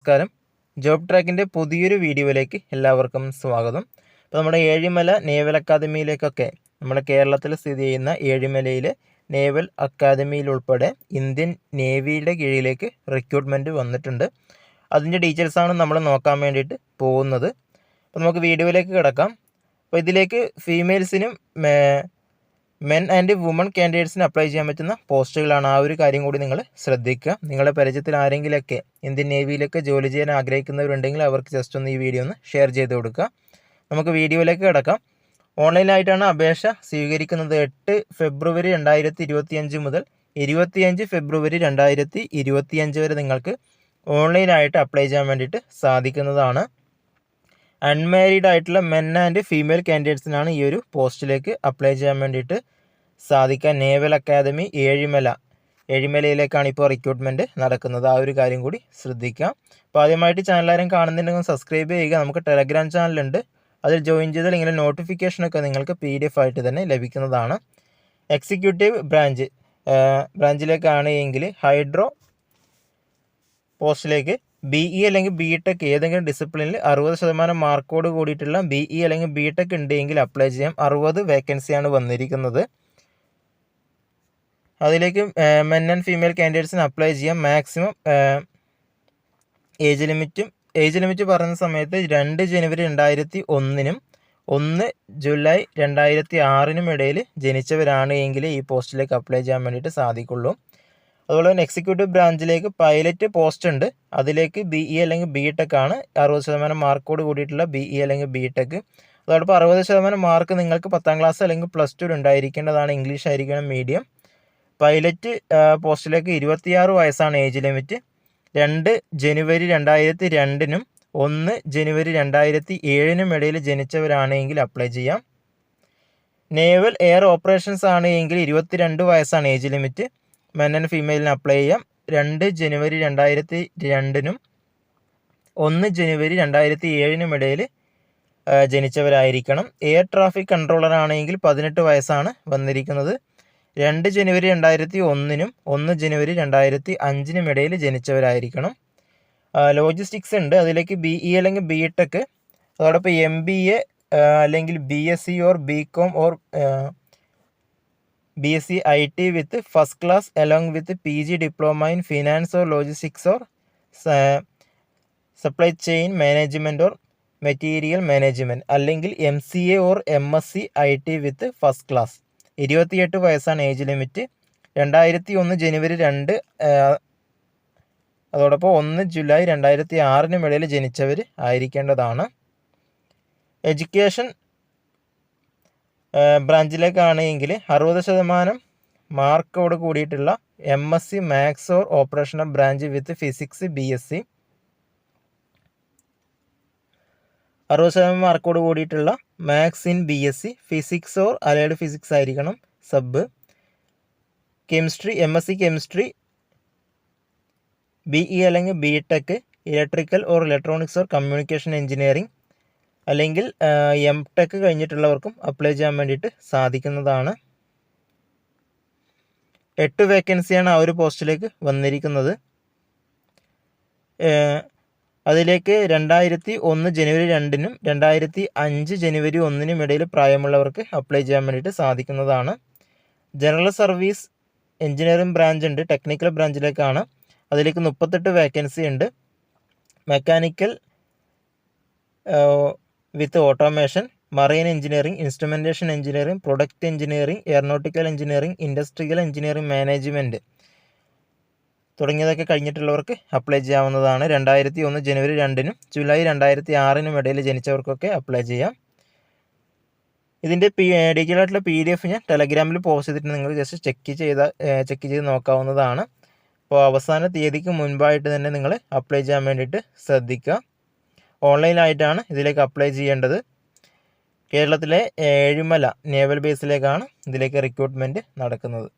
നമസ്കാരം. ജോബ് ട്രാക്കിന്റെ പുതിയൊരു വീഡിയോയിലേക്ക് എല്ലാവർക്കും സ്വാഗതം. ഇപ്പോൾ നമ്മുടെ ഏഴിമല നേവൽ അക്കാദമിയിലേക്കൊക്കെ നമ്മുടെ കേരളത്തിൽ സ്ഥിതി ചെയ്യുന്ന ഏഴിമലയിലെ നേവൽ അക്കാദമിയിൽ ഉൾപ്പെടെ ഇന്ത്യൻ നേവിയുടെ കീഴിലേക്ക് റിക്രൂട്ട്മെന്റ് വന്നിട്ടുണ്ട്. അതിന്റെ ഡീറ്റെയിൽസാണ് നമ്മൾ നോക്കാൻ വേണ്ടിയിട്ട് പോകുന്നത്. അപ്പോൾ നമുക്ക് വീഡിയോയിലേക്ക് കിടക്കാം. അപ്പോൾ ഇതിലേക്ക് ഫീമെയിൽസിനും മെൻ ആൻഡ് വുമൺ കാൻഡിഡേറ്റ്സിന് അപ്ലൈ ചെയ്യാൻ പറ്റുന്ന പോസ്റ്റുകളാണ്. ആ ഒരു കാര്യം കൂടി നിങ്ങൾ ശ്രദ്ധിക്കുക. നിങ്ങളുടെ പരിചയത്തിൽ ആരെങ്കിലൊക്കെ ഇന്ത്യൻ നേവിയിലൊക്കെ ജോലി ചെയ്യാൻ ആഗ്രഹിക്കുന്നവരുണ്ടെങ്കിൽ അവർക്ക് ജസ്റ്റ് ഒന്ന് ഈ വീഡിയോ ഒന്ന് ഷെയർ ചെയ്ത് കൊടുക്കുക. നമുക്ക് വീഡിയോയിലേക്ക് കിടക്കാം. ഓൺലൈനായിട്ടാണ് അപേക്ഷ സ്വീകരിക്കുന്നത്. എട്ട് ഫെബ്രുവരി രണ്ടായിരത്തി ഇരുപത്തിയഞ്ച് മുതൽ ഇരുപത്തിയഞ്ച് ഫെബ്രുവരി രണ്ടായിരത്തി ഇരുപത്തിയഞ്ച് വരെ നിങ്ങൾക്ക് ഓൺലൈനായിട്ട് അപ്ലൈ ചെയ്യാൻ വേണ്ടിയിട്ട് സാധിക്കുന്നതാണ്. അൺമാരീഡ് ആയിട്ടുള്ള മെൻ ആൻഡ് ഫീമെയിൽ കാൻഡിഡേറ്റ്സിനാണ് ഈ ഒരു പോസ്റ്റിലേക്ക് അപ്ലൈ ചെയ്യാൻ വേണ്ടിയിട്ട് സാധിക്കുക നേവൽ അക്കാദമി ഏഴിമല ഏഴിമലയിലേക്കാണ് ഇപ്പോൾ റിക്രൂട്ട്മെന്റ് നടക്കുന്നത്. ആ ഒരു കാര്യം കൂടി ശ്രദ്ധിക്കുക അപ്പോൾ ആദ്യമായിട്ട് ചാനലാരും കാണുന്നുണ്ടെങ്കിൽ സബ്സ്ക്രൈബ് ചെയ്യുക. നമുക്ക് ടെലഗ്രാം ചാനലുണ്ട്. അതിൽ ജോയിൻ ചെയ്താൽ ഇങ്ങനെ നോട്ടിഫിക്കേഷനൊക്കെ നിങ്ങൾക്ക് പി ഡി എഫ് ആയിട്ട് തന്നെ ലഭിക്കുന്നതാണ്. എക്സിക്യൂട്ടീവ് ബ്രാഞ്ച് ബ്രാഞ്ചിലേക്കാണ് എങ്കിൽ ഹൈഡ്രോ പോസ്റ്റിലേക്ക് ബി ഇ അല്ലെങ്കിൽ ബി ടെക് ഏതെങ്കിലും ഡിസിപ്ലിനിൽ അറുപത് ശതമാനം മാർക്കോട് കൂടിയിട്ടുള്ള ബി ഇ അല്ലെങ്കിൽ ബി ടെക് ഉണ്ടെങ്കിൽ അപ്ലൈ ചെയ്യാം. അറുപത് വേക്കൻസിയാണ് വന്നിരിക്കുന്നത്. അതിലേക്ക് മെൻ ആൻഡ് ഫീമെയിൽ കാൻഡിഡേറ്റ്സിന് അപ്ലൈ ചെയ്യാം. മാക്സിമം ഏജ് ലിമിറ്റും ഏജ് ലിമിറ്റ് പറയുന്ന സമയത്ത് രണ്ട് ജനുവരി രണ്ടായിരത്തി ഒന്നിനും ഒന്ന് ജൂലൈ രണ്ടായിരത്തി ആറിനും ഇടയിൽ ജനിച്ചവരാണ് എങ്കിൽ ഈ പോസ്റ്റിലേക്ക് അപ്ലൈ ചെയ്യാൻ വേണ്ടിയിട്ട് സാധിക്കുള്ളൂ. അതുപോലെ തന്നെ എക്സിക്യൂട്ടീവ് ബ്രാഞ്ചിലേക്ക് പൈലറ്റ് പോസ്റ്റ് ഉണ്ട്. അതിലേക്ക് ബി ഇ അല്ലെങ്കിൽ ബി ടെക് ആണ്. അറുപത് ശതമാനം മാർക്കോട് കൂടിയിട്ടുള്ള ബി ഇ അല്ലെങ്കിൽ ബി ടെക് അതോടൊപ്പം അറുപത് ശതമാനം മാർക്ക് നിങ്ങൾക്ക് പത്താം ക്ലാസ് അല്ലെങ്കിൽ പ്ലസ് ടു ഉണ്ടായിരിക്കേണ്ടതാണ്. ഇംഗ്ലീഷ് ആയിരിക്കണം മീഡിയം പൈലറ്റ് പോസ്റ്റിലേക്ക് ഇരുപത്തിയാറ് വയസ്സാണ് ഏജ് ലിമിറ്റ്. രണ്ട് ജനുവരി രണ്ടായിരത്തി രണ്ടിനും ഒന്ന് ജനുവരി രണ്ടായിരത്തി ഏഴിനും ഇടയിൽ ജനിച്ചവരാണെങ്കിൽ അപ്ലൈ ചെയ്യാം. നേവൽ എയർ ഓപ്പറേഷൻസ് ആണ് എങ്കിൽ ഇരുപത്തിരണ്ട് വയസ്സാണ് ഏജ് ലിമിറ്റ്. മെൻ ആൻഡ് ഫീമെയിലിന് അപ്ലൈ ചെയ്യാം. രണ്ട് ജനുവരി രണ്ടായിരത്തി രണ്ടിനും ഒന്ന് ജനുവരി രണ്ടായിരത്തി ഏഴിനും ഇടയിൽ ജനിച്ചവരായിരിക്കണം. എയർ ട്രാഫിക് കൺട്രോളർ ആണെങ്കിൽ പതിനെട്ട് വയസ്സാണ് വന്നിരിക്കുന്നത്. രണ്ട് ജനുവരി രണ്ടായിരത്തി ഒന്നിനും ഒന്ന് ജനുവരി രണ്ടായിരത്തി അഞ്ചിനും ഇടയിൽ ജനിച്ചവരായിരിക്കണം. ലോജിസ്റ്റിക്സ് ഉണ്ട്. അതിലേക്ക് ബി ഇ അല്ലെങ്കിൽ ബി ടെക് അതോടൊപ്പം എം ബി എ അല്ലെങ്കിൽ B S C or B com or B S C I T with first class along with P G diploma in finance or logistics or supply chain management or material management അല്ലെങ്കിൽ M C A or M S C I T with first class ഇരുപത്തിയെട്ട് വയസ്സാണ് age limit. രണ്ടായിരത്തി ഒന്ന് ജനുവരി രണ്ട് അതോടൊപ്പം ഒന്ന് July രണ്ടായിരത്തി ആറിനും ഇടയിൽ ജനിച്ചവർ ആയിരിക്കേണ്ടതാണ്. എഡ്യൂക്കേഷൻ ബ്രാഞ്ചിലേക്കാണെങ്കിൽ അറുപത് ശതമാനം മാർക്കോട് കൂടിയിട്ടുള്ള M S C maths or operational branch with physics B S C. അറുപത് ശതമാനം മാർക്കോട് കൂടിയിട്ടുള്ള maths in B S C physics or allied physics ആയിരിക്കണം sub chemistry M S C chemistry B E അല്ലെങ്കിൽ B tech electrical or electronics or communication engineering അല്ലെങ്കിൽ M tech കഴിഞ്ഞിട്ടുള്ളവർക്കും apply ചെയ്യാൻ വേണ്ടിയിട്ട് സാധിക്കുന്നതാണ്. എട്ട് വേക്കൻസിയാണ് ആ ഒരു പോസ്റ്റിലേക്ക് വന്നിരിക്കുന്നത്. അതിലേക്ക് രണ്ടായിരത്തി ഒന്ന് ജനുവരി രണ്ടിനും രണ്ടായിരത്തി അഞ്ച് ജനുവരി ഒന്നിനും ഇടയിൽ പ്രായമുള്ളവർക്ക് അപ്ലൈ ചെയ്യാൻ വേണ്ടിയിട്ട് സാധിക്കുന്നതാണ്. ജനറൽ സർവീസ് എഞ്ചിനീയറിംഗ് ബ്രാഞ്ച് ഉണ്ട്. ടെക്നിക്കൽ ബ്രാഞ്ചിലേക്കാണ് അതിലേക്ക് മുപ്പത്തെട്ട് വേക്കൻസി ഉണ്ട്. Mechanical with automation marine engineering instrumentation engineering product engineering aeronautical engineering industrial engineering management തുടങ്ങിയതൊക്കെ കഴിഞ്ഞിട്ടുള്ളവർക്ക് അപ്ലൈ ചെയ്യാവുന്നതാണ്. രണ്ടായിരത്തി ഒന്ന് ജനുവരി രണ്ടിനും ജൂലൈ രണ്ടായിരത്തി ആറിനും ഇടയിൽ ജനിച്ചവർക്കൊക്കെ അപ്ലൈ ചെയ്യാം. ഇതിന്റെ പി ഡീറ്റെയിൽ ആയിട്ടുള്ള പി ഡി എഫ് ഞാൻ ടെലഗ്രാമിൽ പോസ്റ്റ് ചെയ്തിട്ട് നിങ്ങൾ ജസ്റ്റ് ചെക്ക് ചെയ്ത ചെക്ക് ചെയ്ത് നോക്കാവുന്നതാണ്. അപ്പോൾ അവസാന തീയതിക്ക് മുൻപായിട്ട് തന്നെ നിങ്ങൾ അപ്ലൈ ചെയ്യാൻ വേണ്ടിയിട്ട് ശ്രദ്ധിക്കുക. ഓൺലൈനായിട്ടാണ് ഇതിലേക്ക് അപ്ലൈ ചെയ്യേണ്ടത്. കേരളത്തിലെ ഏഴിമല നേവൽ ബേസിലേക്കാണ് ഇതിലേക്ക് റിക്രൂട്ട്മെന്റ് നടക്കുന്നത്.